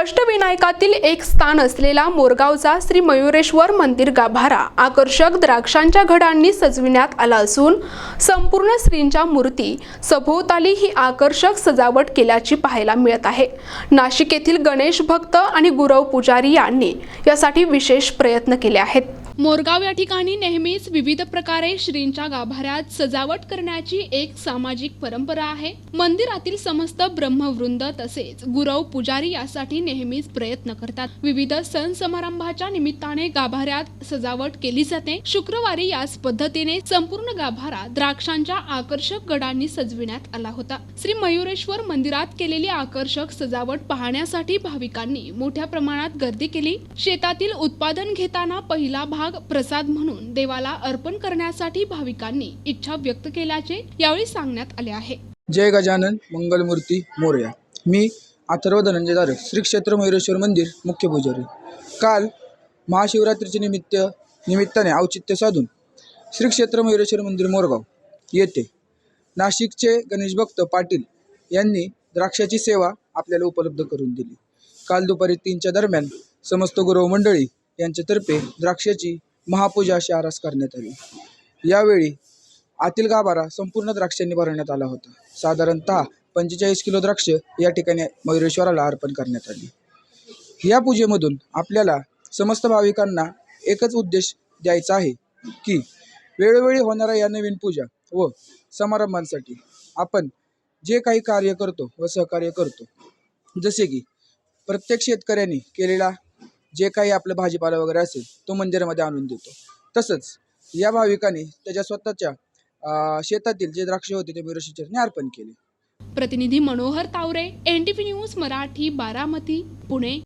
अष्टविनायकातील एक स्थान असलेला मोरगावचा श्री मयुरेश्वर मंदिर गाभारा आकर्षक द्राक्षांच्या घडांनी सजविण्यात आला असून संपूर्ण श्रींच्या मूर्ती सभोवताली ही आकर्षक सजावट केल्याची पाहायला मिळत आहे. नाशिक येथील गणेश भक्त आणि गुरव पुजारी यांनी यासाठी विशेष प्रयत्न केले आहेत. मोरगाव या ठिकाणी नेहमीच विविध प्रकारे श्रींच्या गाभाऱ्यात सजावट करण्याची एक सामाजिक परंपरा आहे. मंदिरातील समस्त ब्रह्मवृंद तसेच गुरव पुजारी यासाठी नेहमीच प्रयत्न करतात. विविध सण समारंभाच्या निमित्ताने गाभाऱ्यात सजावट केली जाते. शुक्रवारी याच पद्धतीने संपूर्ण गाभारा द्राक्षांच्या आकर्षक गडांनी सजविण्यात आला होता. श्री मयुरेश्वर मंदिरात केलेली आकर्षक सजावट पाहण्यासाठी भाविकांनी मोठ्या प्रमाणात गर्दी केली. शेतातील उत्पादन घेताना पहिला भाग प्रसाद म्हणून देवाला अर्पण करण्यासाठी भाविकांनी इच्छा व्यक्त केल्याचे यावेळी सांगण्यात आले आहे. जय गजानन मंगलमूर्ती मोर्या. मी अथर्व धनंजय दारक श्री क्षेत्र मयुरेश्वर मंदिर मुख्य पुजारी. काल महाशिवरात्रीचे निमित्त निमित्ताने औचित्य साधून श्री क्षेत्र मयुरेश्वर मंदिर मोरगाव येथे नाशिकचे गणेश भक्त पाटील यांनी द्राक्षाची सेवा आपल्याला उपलब्ध करून दिली. काल दुपारी तीनच्या दरम्यान समस्त गुरव मंडळी यांच्यातर्फे द्राक्षाची महापूजा अशी आरास करण्यात आली. यावेळी आतील गाभारा संपूर्ण द्राक्षांनी भरवण्यात आला होता. साधारणतः पंचेचाळीस किलो द्राक्ष या ठिकाणी मयुरेश्वराला अर्पण करण्यात आली. या पूजेमधून आपल्याला समस्त भाविकांना एकच उद्देश द्यायचा आहे की वेळोवेळी होणाऱ्या या नवीन पूजा व समारंभांसाठी आपण जे काही कार्य करतो व सहकार्य करतो जसे की प्रत्येक शेतकऱ्यांनी केलेला जे काही आपलं भाजीपाला वगैरे असेल तो मंदिरामध्ये आणून देतो. तसंच या भाविकाने त्याच्या स्वतःच्या शेतातील जे द्राक्ष होते ते मिरशीचरने अर्पण केले. प्रतिनिधी मनोहर तावरे एन न्यूज मराठी बारामती पुणे.